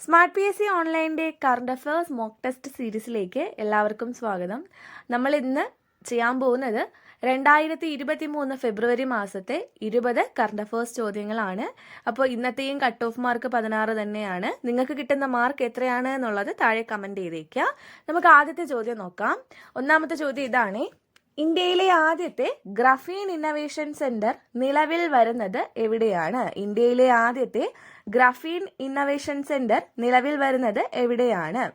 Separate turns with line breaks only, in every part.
Smart P S C ഓൺലൈന്റെ current affairs mock test സീരീസിലേക്ക് എല്ലാവർക്കും സ്വാഗതം. നമ്മൾ ഇന്ന് ചെയ്യാൻ പോകുന്നത് രണ്ടായിരത്തി ഇരുപത്തി മൂന്ന് ഫെബ്രുവരി മാസത്തെ ഇരുപത് കറണ്ട് അഫയേഴ്സ് ചോദ്യങ്ങളാണ്. അപ്പോൾ ഇന്നത്തെയും കട്ട് ഓഫ് മാർക്ക് പതിനാറ് തന്നെയാണ്. നിങ്ങൾക്ക് കിട്ടുന്ന മാർക്ക് എത്രയാണ് എന്നുള്ളത് താഴെ കമന്റ് ചെയ്തേക്കുക. നമുക്ക് ആദ്യത്തെ ചോദ്യം നോക്കാം. ഒന്നാമത്തെ ചോദ്യം ഇതാണ്. ഇന്ത്യയിലെ ആദ്യത്തെ ഗ്രഫീൻ ഇന്നവേഷൻ സെന്റർ നിലവിൽ വരുന്നത് എവിടെയാണ്? ഇന്ത്യയിലെ ആദ്യത്തെ ഗ്രഫീൻ ഇന്നവേഷൻ സെന്റർ നിലവിൽ വരുന്നത് എവിടെയാണ്?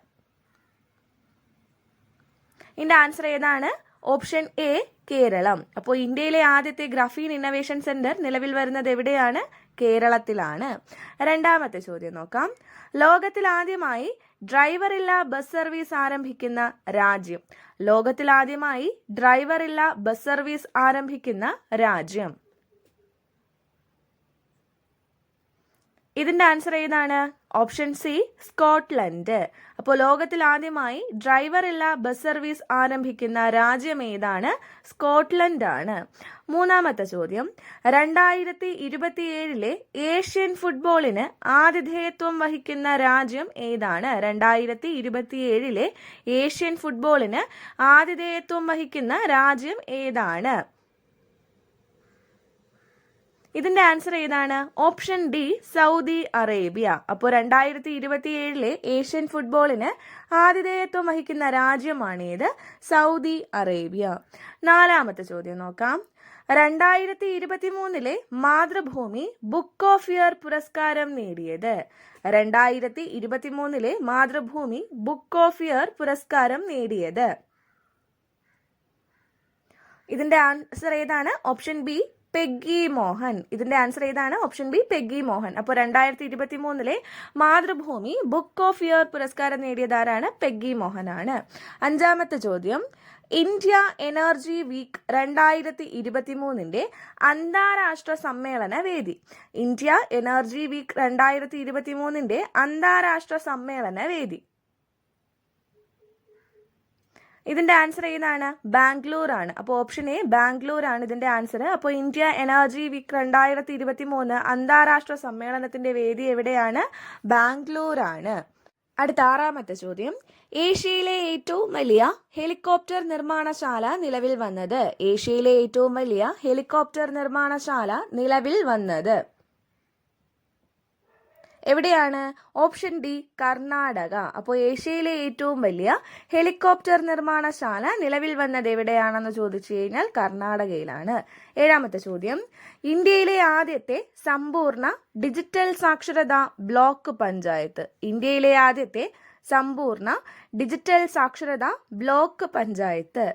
ഇതിന്റെ ആൻസർ ഏതാണ്? Option A Keralam. അപ്പോൾ ഇന്ത്യയിലെ ആദ്യത്തെ ഗ്രാഫീൻ ഇന്നവേഷൻ സെന്റർ നിലവിൽ വരുന്നത് എവിടെയാണ്? കേരളത്തിലാണ്. രണ്ടാമത്തെ ചോദ്യം നോക്കാം. ലോകത്തിൽ ആദ്യമായി ഡ്രൈവറില്ല ബസ് സർവീസ് ആരംഭിക്കുന്ന രാജ്യം. ലോകത്തിൽ ആദ്യമായി ഡ്രൈവറില്ല ബസ് സർവീസ് ആരംഭിക്കുന്ന രാജ്യം. ഇതിന്റെ ആൻസർ ഏതാണ്? ഓപ്ഷൻ സി സ്കോട്ട്ലൻഡ് അപ്പോൾ ലോകത്തിൽ ആദ്യമായി ഡ്രൈവർ ഡ്രൈവറില്ല ബസ് സർവീസ് ആരംഭിക്കുന്ന രാജ്യം ഏതാണ്? സ്കോട്ട്ലൻഡ് ആണ്. മൂന്നാമത്തെ ചോദ്യം. രണ്ടായിരത്തി ഇരുപത്തിയേഴിലെ ഏഷ്യൻ ഫുട്ബോളിന് ആതിഥേയത്വം വഹിക്കുന്ന രാജ്യം ഏതാണ്? രണ്ടായിരത്തി ഇരുപത്തിയേഴിലെ ഏഷ്യൻ ഫുട്ബോളിന് ആതിഥേയത്വം വഹിക്കുന്ന രാജ്യം ഏതാണ്? ഇതിന്റെ ആൻസർ ഏതാണ്? Option D Saudi Arabia. അപ്പോൾ രണ്ടായിരത്തി ഇരുപത്തിയേഴിലെ ഏഷ്യൻ ഫുട്ബോളിന് ആതിഥേയത്വം വഹിക്കുന്ന ഏത് സൗദി അറേബ്യ. നാലാമത്തെ ചോദ്യം നോക്കാം. രണ്ടായിരത്തി ഇരുപത്തി മൂന്നിലെ മാതൃഭൂമി ബുക്ക് ഓഫ് ഇയർ പുരസ്കാരം നേടിയത്. രണ്ടായിരത്തി ഇരുപത്തി മൂന്നിലെ മാതൃഭൂമി ബുക്ക് ഓഫ് ഇയർ പുരസ്കാരം നേടിയത്. ഇതിന്റെ ആൻസർ ഏതാണ്? Option B Peggy Mohan. ഇതിന്റെ ആൻസർ ഏതാണ്? Option B Peggy Mohan. അപ്പോൾ രണ്ടായിരത്തി ഇരുപത്തി മൂന്നിലെ മാതൃഭൂമി ബുക്ക് ഓഫ് ഇയർ പുരസ്കാരം നേടിയതാരാണ്? പെഗ്ഗി മോഹൻ ആണ് അഞ്ചാമത്തെ ചോദ്യം. ഇന്ത്യ എനർജി വീക്ക് രണ്ടായിരത്തി ഇരുപത്തി മൂന്നിന്റെ അന്താരാഷ്ട്ര സമ്മേളന വേദി. ഇന്ത്യ എനർജി വീക്ക് രണ്ടായിരത്തി ഇരുപത്തി മൂന്നിന്റെ അന്താരാഷ്ട്ര സമ്മേളന വേദി. ഇതിന്റെ ആൻസർ ഏതാണ്? ബാംഗ്ലൂർ ആണ് അപ്പോൾ ഓപ്ഷൻ എ ബാംഗ്ലൂർ ആണ് ഇതിന്റെ ആൻസർ അപ്പോൾ ഇന്ത്യ എനർജി വീക്ക് രണ്ടായിരത്തി ഇരുപത്തി മൂന്ന് അന്താരാഷ്ട്ര സമ്മേളനത്തിന്റെ വേദി എവിടെയാണ്? ബാംഗ്ലൂർ ആണ് അടുത്ത ആറാമത്തെ ചോദ്യം. ഏഷ്യയിലെ ഏറ്റവും വലിയ ഹെലികോപ്റ്റർ നിർമ്മാണശാല നിലവിൽ വന്നത്? ഏഷ്യയിലെ ഏറ്റവും വലിയ ഹെലികോപ്റ്റർ നിർമ്മാണശാല നിലവിൽ വന്നത്? എവിടെയാണ്? Option D Karnataka. അപ്പോൾ ഏഷ്യയിലെ ഏറ്റവും വലിയ ഹെലികോപ്റ്റർ നിർമ്മാണശാല നിലവിൽ വന്നത് എവിടെയാണെന്ന് ചോദിച്ചു കഴിഞ്ഞാൽ കർണാടകയിലാണ്. ഏഴാമത്തെ ചോദ്യം. ഇന്ത്യയിലെ ആദ്യത്തെ സമ്പൂർണ ഡിജിറ്റൽ സാക്ഷരതാ ബ്ലോക്ക് പഞ്ചായത്ത്. ഇന്ത്യയിലെ ആദ്യത്തെ സമ്പൂർണ ഡിജിറ്റൽ സാക്ഷരതാ ബ്ലോക്ക് പഞ്ചായത്ത്.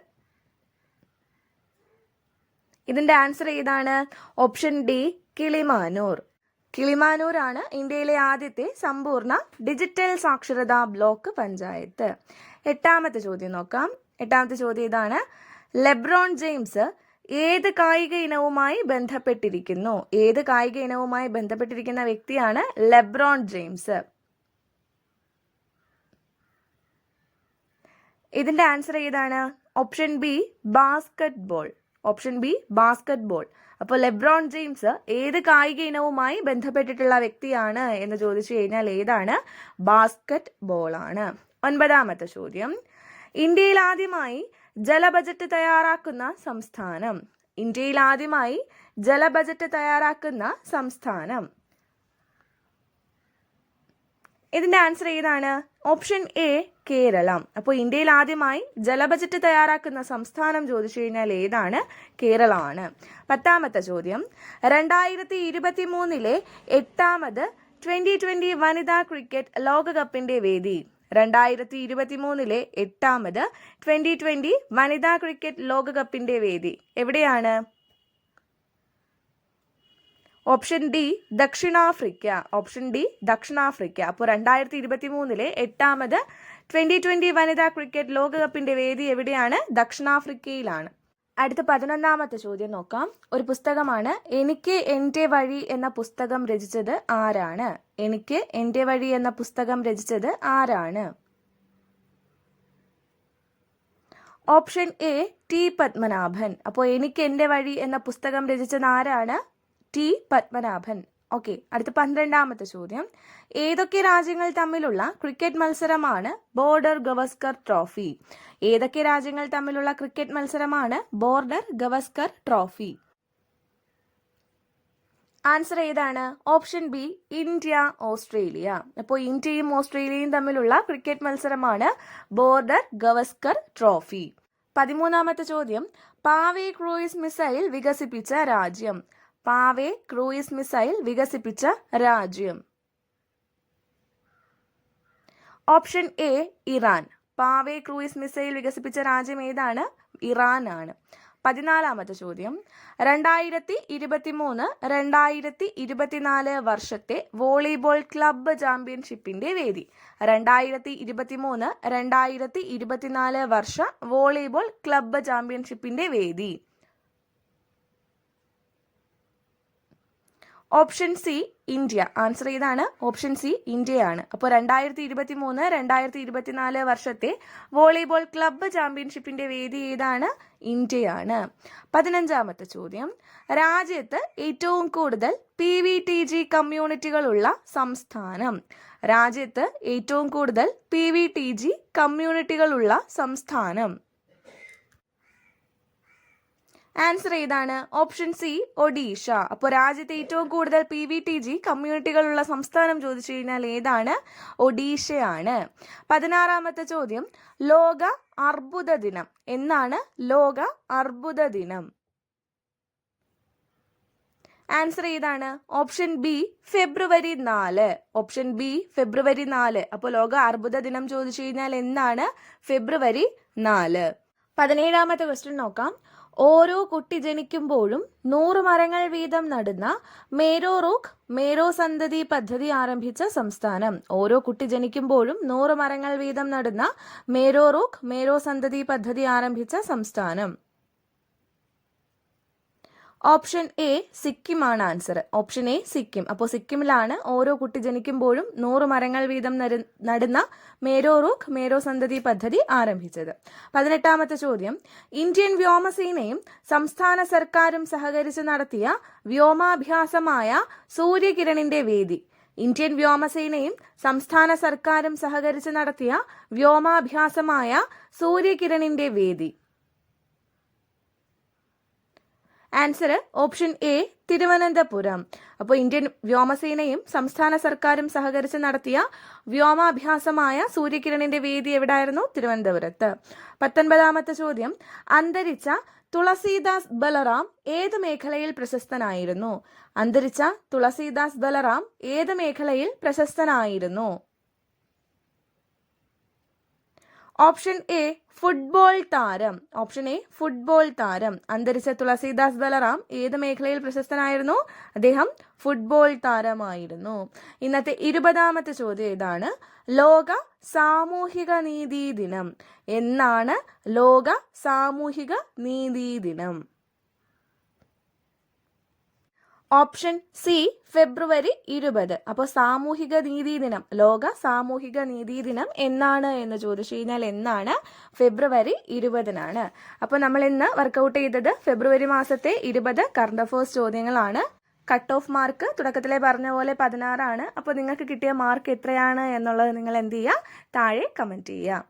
ഇതിന്റെ ആൻസർ ഏതാണ്? Option D Kilimanoor. കിളിമാനൂരാണ് ഇന്ത്യയിലെ ആദ്യത്തെ സമ്പൂർണ ഡിജിറ്റൽ സാക്ഷരതാ ബ്ലോക്ക് പഞ്ചായത്ത്. എട്ടാമത്തെ ചോദ്യം നോക്കാം. എട്ടാമത്തെ ചോദ്യം ഇതാണ്. ലെബ്രോൺ ജെയിംസ് ഏത് കായിക ഇനവുമായി ബന്ധപ്പെട്ടിരിക്കുന്നു? ഏത് കായിക ഇനവുമായി ബന്ധപ്പെട്ടിരിക്കുന്ന വ്യക്തിയാണ് ലെബ്രോൺ ജെയിംസ്? ഇതിന്റെ ആൻസർ ഏതാണ്? Option B basketball option B basketball അപ്പോൾ ലെബ്രോൺ ജെയിംസ് ഏത് കായിക ഇനവുമായി ബന്ധപ്പെട്ടിട്ടുള്ള വ്യക്തിയാണ് എന്ന് ചോദിച്ചു കഴിഞ്ഞാൽ ഏതാണ്? ബാസ്കറ്റ് ആണ് ഒൻപതാമത്തെ ചോദ്യം. ഇന്ത്യയിൽ ആദ്യമായി ജല ബജറ്റ് തയ്യാറാക്കുന്ന സംസ്ഥാനം. ഇന്ത്യയിൽ ആദ്യമായി ജല ബജറ്റ് തയ്യാറാക്കുന്ന സംസ്ഥാനം. ഇതിന്റെ ആൻസർ ഏതാണ്? Option A Keralam. അപ്പോൾ ഇന്ത്യയിൽ ആദ്യമായി ജലബജറ്റ് തയ്യാറാക്കുന്ന സംസ്ഥാനം ചോദിച്ചു കഴിഞ്ഞാൽ ഏതാണ്? കേരളമാണ്. പത്താമത്തെ ചോദ്യം. രണ്ടായിരത്തി ഇരുപത്തി മൂന്നിലെ എട്ടാമത് ട്വന്റി ട്വന്റി വനിതാ ക്രിക്കറ്റ് ലോകകപ്പിന്റെ വേദി. രണ്ടായിരത്തി ഇരുപത്തി മൂന്നിലെ എട്ടാമത് ട്വന്റി ട്വന്റി വനിതാ ക്രിക്കറ്റ് ലോകകപ്പിന്റെ വേദി. എവിടെയാണ്? ഓപ്ഷൻ ഡി ദക്ഷിണാഫ്രിക്ക ഓപ്ഷൻ ഡി ദക്ഷിണാഫ്രിക്ക. അപ്പോൾ രണ്ടായിരത്തി ഇരുപത്തി മൂന്നിലെ എട്ടാമത് ട്വന്റി ട്വന്റി വനിതാ ക്രിക്കറ്റ് ലോകകപ്പിന്റെ വേദി എവിടെയാണ്? ദക്ഷിണാഫ്രിക്കയിലാണ്. അടുത്ത പതിനൊന്നാമത്തെ ചോദ്യം നോക്കാം. ഒരു പുസ്തകമാണ് എനിക്ക് എന്റെ വഴി എന്ന പുസ്തകം രചിച്ചത് ആരാണ്? എനിക്ക് എന്റെ വഴി എന്ന പുസ്തകം രചിച്ചത് ആരാണ്? Option A T Padmanabhan. അപ്പോൾ എനിക്ക് എന്റെ വഴി എന്ന പുസ്തകം രചിച്ചത് ആരാണ്? ടി പത്മനാഭൻ. ഓക്കെ അടുത്ത പന്ത്രണ്ടാമത്തെ ചോദ്യം. ഏതൊക്കെ രാജ്യങ്ങൾ തമ്മിലുള്ള ക്രിക്കറ്റ് മത്സരമാണ് ബോർഡർ ഗവസ്കർ ട്രോഫി? ഏതൊക്കെ രാജ്യങ്ങൾ തമ്മിലുള്ള ക്രിക്കറ്റ് മത്സരമാണ് ബോർഡർ ഗവസ്കർ ട്രോഫി? ആൻസർ ഏതാണ്? Option B India Australia. അപ്പോൾ ഇന്ത്യയും ഓസ്ട്രേലിയയും തമ്മിലുള്ള ക്രിക്കറ്റ് മത്സരമാണ് ബോർഡർ ഗവസ്കർ ട്രോഫി. പതിമൂന്നാമത്തെ ചോദ്യം. പാവേ ക്രൂയിസ് മിസൈൽ വികസിപ്പിച്ച രാജ്യം. പാവേ ക്രൂയിസ് മിസൈൽ വികസിപ്പിച്ച രാജ്യം. Option A Iran. പാവേ cruise missile വികസിപ്പിച്ച രാജ്യം ഏതാണ്? ഇറാൻ ആണ് പതിനാലാമത്തെ ചോദ്യം. രണ്ടായിരത്തി ഇരുപത്തി മൂന്ന് രണ്ടായിരത്തി ഇരുപത്തിനാല് വർഷത്തെ വോളിബോൾ ക്ലബ്ബ് ചാമ്പ്യൻഷിപ്പിന്റെ വേദി. രണ്ടായിരത്തി ഇരുപത്തി മൂന്ന് രണ്ടായിരത്തി ഇരുപത്തിനാല് വർഷ വോളിബോൾ ക്ലബ്ബ് ചാമ്പ്യൻഷിപ്പിന്റെ വേദി. Option C India. ആൻസർ ഏതാണ്? ഓപ്ഷൻ സി ഇന്ത്യയാണ്. അപ്പോൾ രണ്ടായിരത്തി ഇരുപത്തി മൂന്ന് രണ്ടായിരത്തി ഇരുപത്തിനാല് വർഷത്തെ വോളിബോൾ ക്ലബ്ബ് ചാമ്പ്യൻഷിപ്പിന്റെ വേദി ഏതാണ്? ഇന്ത്യയാണ്. പതിനഞ്ചാമത്തെ ചോദ്യം. രാജ്യത്ത് ഏറ്റവും കൂടുതൽ പി വി ടി ജി കമ്മ്യൂണിറ്റികളുള്ള സംസ്ഥാനം. രാജ്യത്ത് ഏറ്റവും കൂടുതൽ പി വി ടി ജി കമ്മ്യൂണിറ്റികളുള്ള സംസ്ഥാനം. ആൻസർ ഏതാണ്? Option C Odisha. അപ്പോൾ രാജ്യത്തെ ഏറ്റവും കൂടുതൽ പി വി ടി ജി കമ്മ്യൂണിറ്റികളുള്ള സംസ്ഥാനം ചോദിച്ചു കഴിഞ്ഞാൽ ഏതാണ്? ഒഡീഷയാണ്. പതിനാറാമത്തെ ചോദ്യം ലോക അർബുദ ദിനം. എന്നാണ് ലോക അർബുദ ദിനം? ആൻസർ ഏതാണ്? ഓപ്ഷൻ ബി ഫെബ്രുവരി നാല്. ഓപ്ഷൻ ബി ഫെബ്രുവരി നാല്. അപ്പോൾ ലോക അർബുദ ദിനം ചോദിച്ചു കഴിഞ്ഞാൽ എന്നാണ് ഫെബ്രുവരി നാല്. പതിനേഴാമത്തെ ക്വസ്റ്റ്യൻ നോക്കാം. ഓരോ കുട്ടി ജനിക്കുമ്പോഴും നൂറ് മരങ്ങൾ വീതം നടുന്ന മേരോ റോക്ക് മേരോ സന്തതി പദ്ധതി ആരംഭിച്ച സംസ്ഥാനം. ഓരോ കുട്ടി ജനിക്കുമ്പോഴും നൂറ് മരങ്ങൾ വീതം നടുന്ന മേരോ റോക്ക് മേരോ സന്തതി പദ്ധതി ആരംഭിച്ച സംസ്ഥാനം. ഓപ്ഷൻ എ സിക്കിമാണ് ആൻസർ. Option A Sikkim. അപ്പോൾ സിക്കിമിലാണ് ഓരോ കുട്ടി ജനിക്കുമ്പോഴും നൂറ് മരങ്ങൾ വീതം നടുന്ന മേരോ റൂഖ് മേരോ സന്തതി പദ്ധതി ആരംഭിച്ചത്. പതിനെട്ടാമത്തെ ചോദ്യം. ഇന്ത്യൻ വ്യോമസേനയും സംസ്ഥാന സർക്കാരും സഹകരിച്ച് നടത്തിയ വ്യോമാഭ്യാസമായ സൂര്യകിരണിന്റെ വേദി. ഇന്ത്യൻ വ്യോമസേനയും സംസ്ഥാന സർക്കാരും സഹകരിച്ച് നടത്തിയ വ്യോമാഭ്യാസമായ സൂര്യകിരണിന്റെ വേദി. Answer option A Thiruvananthapuram. അപ്പോൾ ഇന്ത്യൻ വ്യോമസേനയും സംസ്ഥാന സർക്കാരും സഹകരിച്ച് നടത്തിയ വ്യോമാഭ്യാസമായ സൂര്യകിരണിന്റെ വേദി എവിടായിരുന്നു? തിരുവനന്തപുരത്ത്. പത്തൊൻപതാമത്തെ ചോദ്യം. അന്തരിച്ച തുളസീദാസ് ബലറാം ഏത് മേഖലയിൽ പ്രശസ്തനായിരുന്നു? അന്തരിച്ച തുളസീദാസ് ബലറാം ഏത് മേഖലയിൽ പ്രശസ്തനായിരുന്നു? ഓപ്ഷൻ എ ഫുട്ബോൾ താരം. ഓപ്ഷൻ എ ഫുട്ബോൾ താരം. അന്തരിച്ച തുളസീദാസ് ബലറാം ഏത് മേഖലയിൽ പ്രശസ്തനായിരുന്നു? അദ്ദേഹം ഫുട്ബോൾ താരമായിരുന്നു. ഇന്നത്തെ ഇരുപതാമത്തെ ചോദ്യം ഇതാണ്. ലോക സാമൂഹിക നീതി ദിനം. എന്നാണ് ലോക സാമൂഹിക നീതി ദിനം. ഓപ്ഷൻ സി ഫെബ്രുവരി ഇരുപത്. അപ്പോൾ സാമൂഹിക നീതി ദിനം ലോക സാമൂഹിക നീതി ദിനം എന്നാണ് എന്ന് ചോദിച്ചു കഴിഞ്ഞാൽ എന്നാണ്? ഫെബ്രുവരി ഇരുപതിനാണ്. അപ്പോൾ നമ്മൾ ഇന്ന് വർക്കൗട്ട് ചെയ്തത് ഫെബ്രുവരി മാസത്തെ ഇരുപത് കറണ്ട് അഫേഴ്സ് ചോദ്യങ്ങളാണ്. കട്ട് ഓഫ് മാർക്ക് തുടക്കത്തിലെ പറഞ്ഞ പോലെ പതിനാറാണ്. അപ്പോൾ നിങ്ങൾക്ക് കിട്ടിയ മാർക്ക് എത്രയാണ് എന്നുള്ളത് നിങ്ങൾ എന്ത് ചെയ്യുക? താഴെ കമന്റ് ചെയ്യുക.